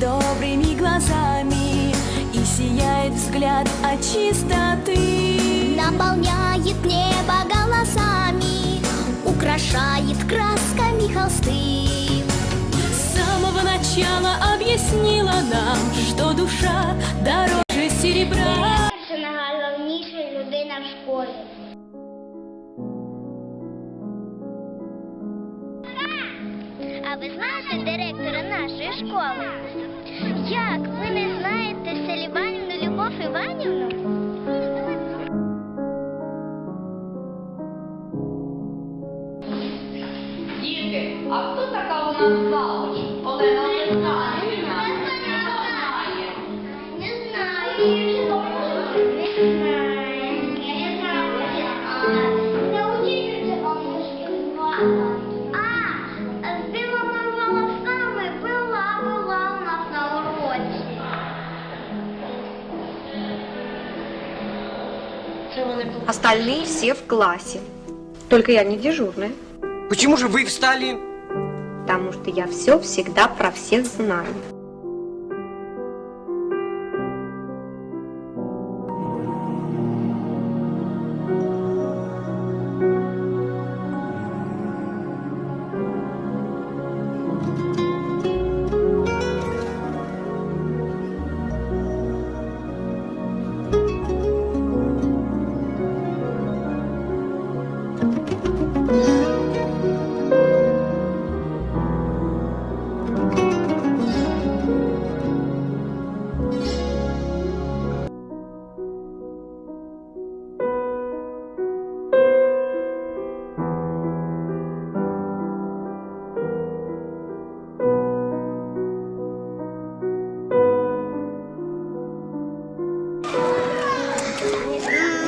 добрыми глазами И сияет взгляд от чистоты Наполняет небо голосами, украшает красками холсты. С самого начала объяснила нам, что душа дороже серебра ви знаєте директора нашої школи? Як ви не знаєте Селіванівну Любов Іванівну? Діти, а хто така у нас завуч? Олена Остальные все в классе. Только я не дежурная, Почему же вы встали? потому что я все всегда про всех знаю.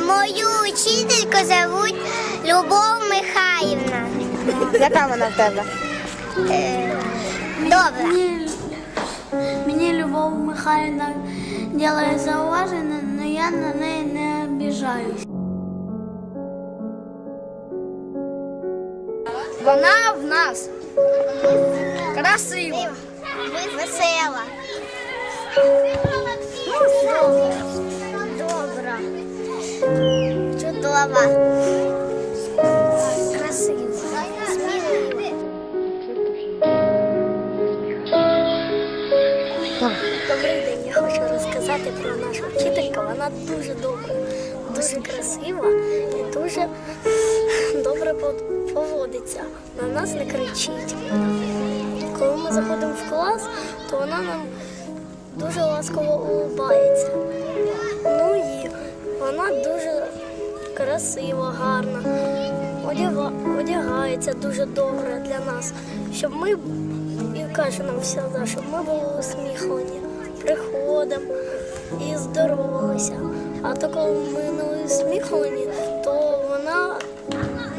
Мою учительку зовуть Любов Михайлівна. Яка вона в тебе? Добре. Мені Любов Михайлівна ділає зауваження, але я на неї не обіжаюсь. Вона в нас красива, весела. Добра. Чудова. Дуже добра, дуже красива і дуже добре поводиться. На нас не кричить. Коли ми заходимо в клас, то вона нам дуже ласково улыбається. Ну і вона дуже красива, гарна, одяга- одягається дуже добре для нас, щоб ми і каже нам завжди, щоб ми були усміхлені, приходимо і здоровалися. А то коли ми не усміхлені, то вона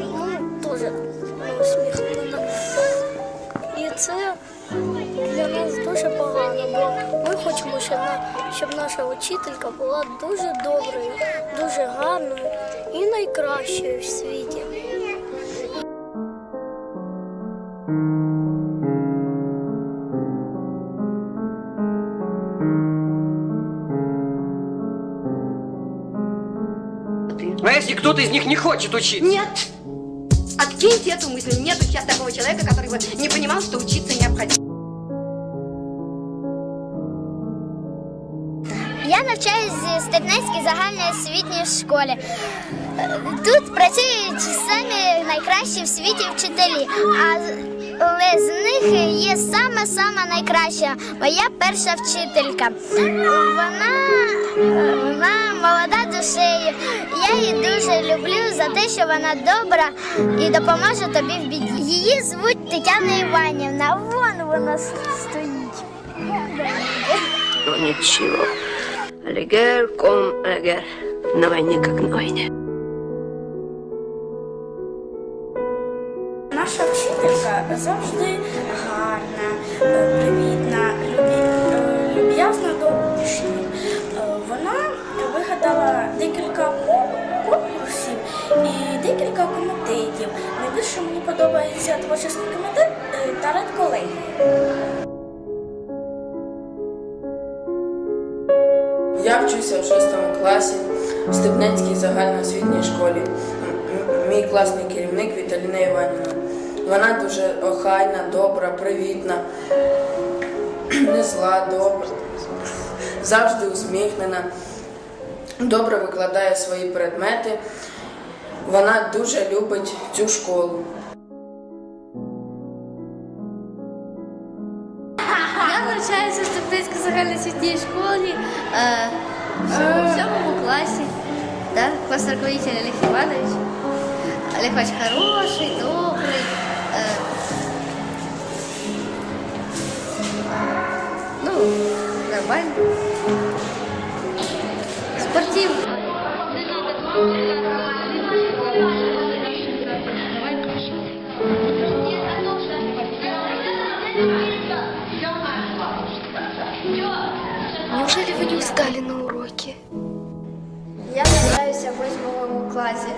ну, теж не усміхнена. І це для нас дуже погано, бо ми хочемо, щоб наша учителька була дуже доброю, дуже гарною і найкращою в світі. а если кто-то из них не хочет учиться? Нет. Откиньте эту мысль. Нет сейчас такого человека, который бы не понимал, что учиться необходимо. Я навчаюсь в Степнецькій загальноосвітній школі. Е, Тут працюють самі найкращі в світі вчителі, а з- але з них є сама-сама найкраща моя перша вчителька. Вона, е, вона молода душею. Я її дуже люблю за те, що вона добра і допоможе тобі в біді. Її звуть Тетяна Іванівна. Вон вона стоїть. Но ничего. Алигер ком алигер. На войне как на войне. Наша вчителька завжди подобається творчий комітет е, та редколегія. вчуся в шостому класі в Степненській загальноосвітній школі. Мій класний керівник Віталіна Іванівна. Вона дуже охайна, добра, привітна, не зла, добра, завжди усміхнена, добре викладає свої предмети. Вона дуже любить цю школу. Навчаюся загальноосвітньої школі е, в сьомому класі. Да? Клас руководитель Олег Іванович. Олег Іванович хороший, добрий. Е, ну, нормально. Неужели вы не устали на уроке? Я навчаюся в восьмому класі.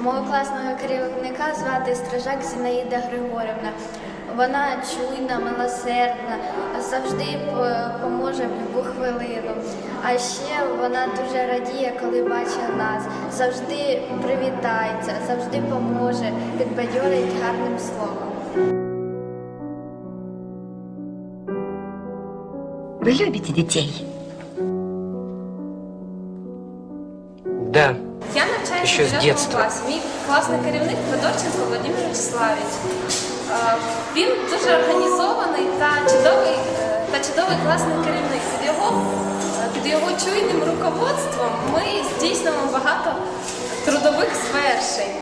Мого класного керівника звати Стражак Зінаїда Григорівна. Вона чуйна, милосердна, завжди поможе в будь-яку хвилину. А ще вона дуже радіє, коли бачить нас, завжди привітається, завжди поможе, підбадьорить гарним словом. Вы любите детей? Да. Я навчаюся Ще в з 9 дєтства. класі. Мій класний керівник Федорченко Володимир Вячеславович. Е, Він дуже організований та чудовий, е, та чудовий класний керівник. Під його, е, під його чуйним руководством ми здійснюємо багато трудових звершень.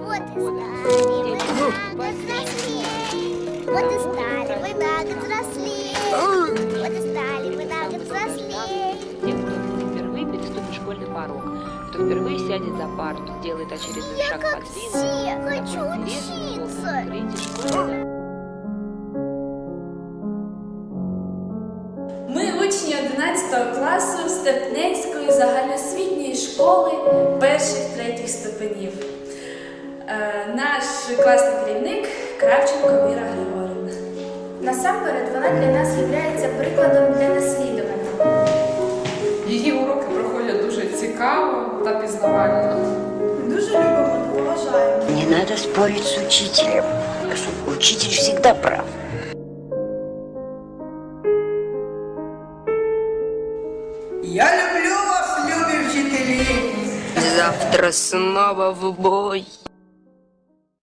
начала учебного года. Вот и стали вы на год взрослее. Вот и стали вы на год взрослее. Тем, кто впервые переступит школьный порог, кто впервые сядет за парту, сделает очередной Я шаг как по все длинному, хочу интересному учиться. открытию школы. Ми учні 11 класу Степненської загальноосвітньої школи перших третіх ступенів. Е, Наш класний керівник Кравченко Віра Григорівна. Насамперед вона для нас є прикладом для наслідування. Її уроки проходять дуже цікаво та пізнавально. Дуже любимо та поважаємо. Не надо спорить с учителем. Учитель всегда прав. Я люблю вас, любі вчителі! Завтра снова в бой.